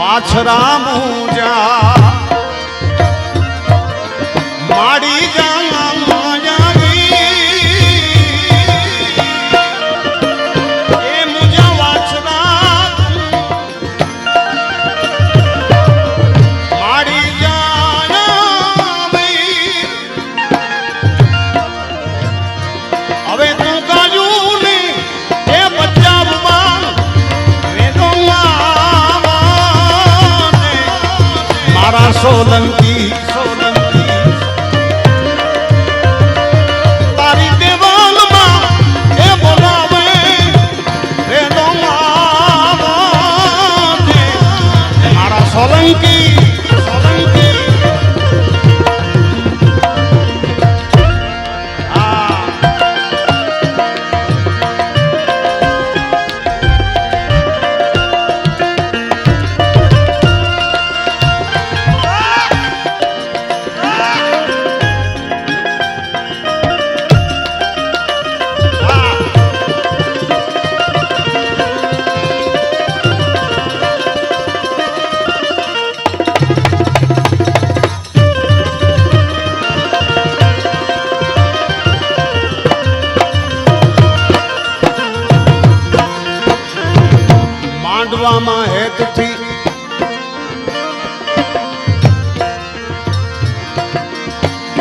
વાછરા મુજા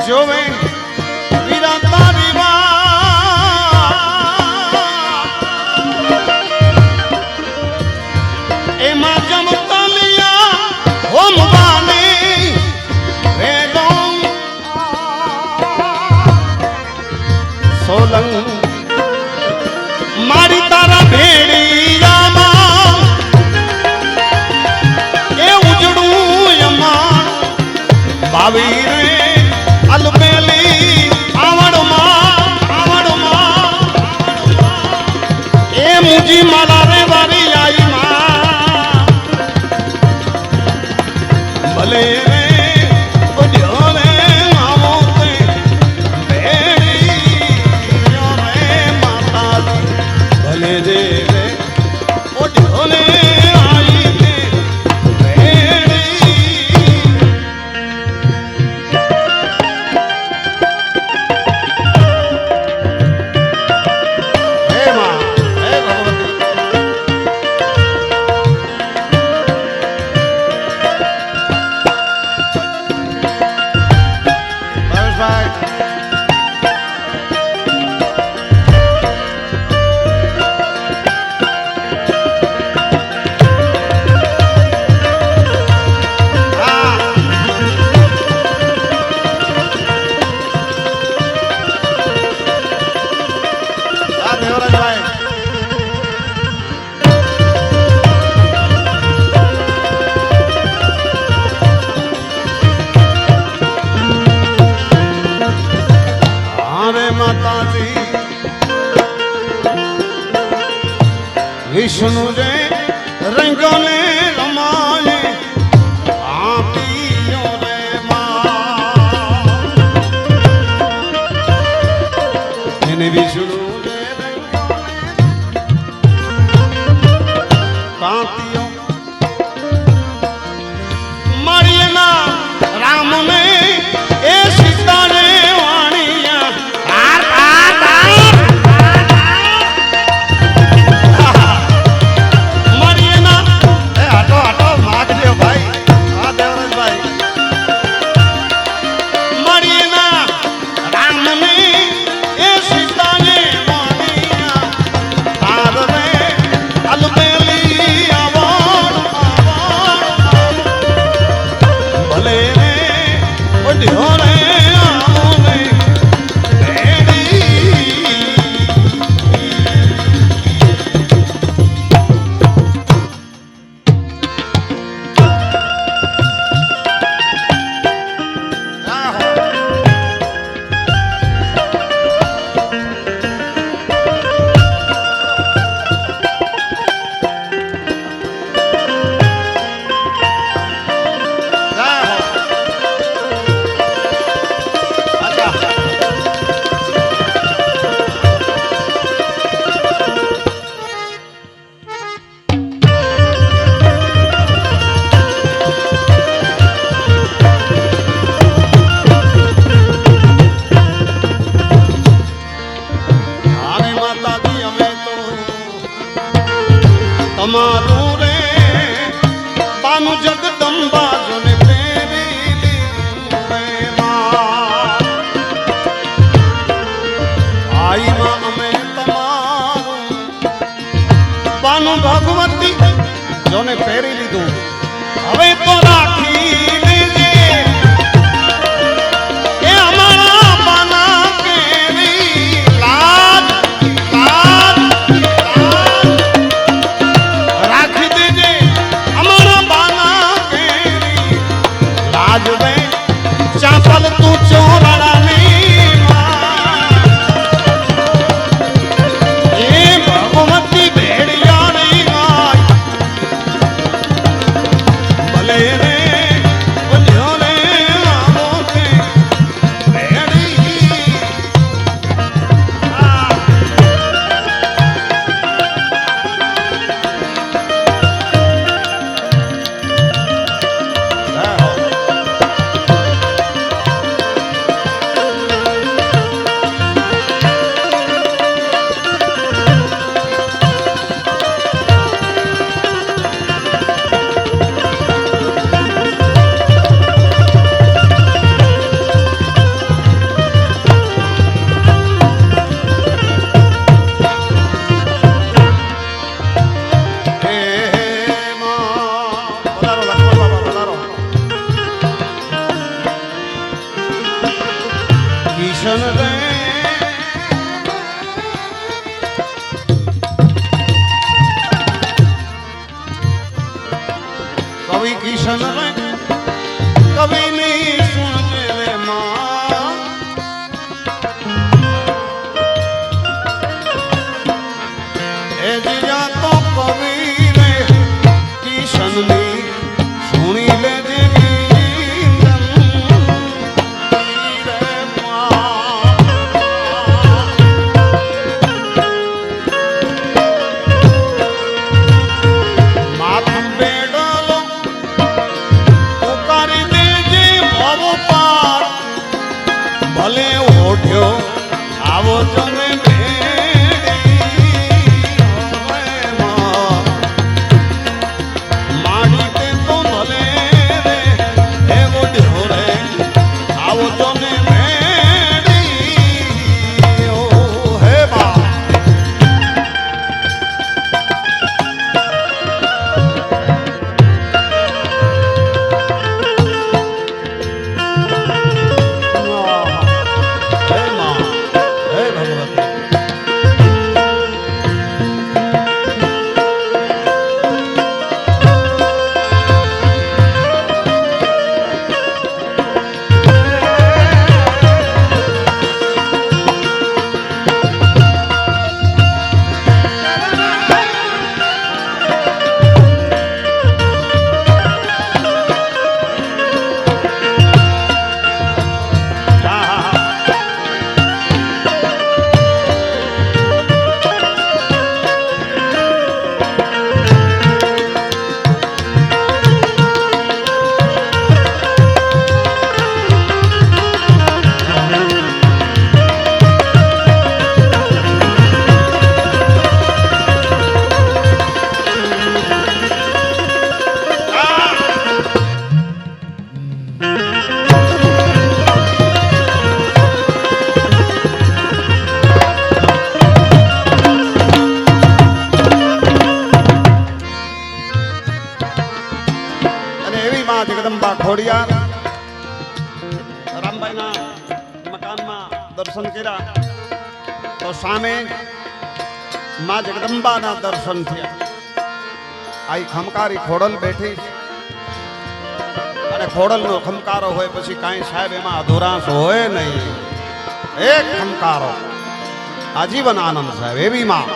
જો મેં রে માતાજી. વિષ્ણુ રે રંગને રમાય આપીયો રે માં વિષ્ણુ અમારું રે. બાનું જગદંબા જોને ભગવતી જોને પહેરી લીધું. હવે તો રાખી छलवे कभी नहीं તો સામે મા જગદંબાના દર્શન થયા. આઈ ખમકારી ખોડલ બેઠી અને ખોડલનો ખમકારો હોય પછી કાંઈ સાહેબ એમાં અધુરાશ હોય નહીં. એક ખમકારો. આજીવન આનંદ સાહેબ, એવી માં.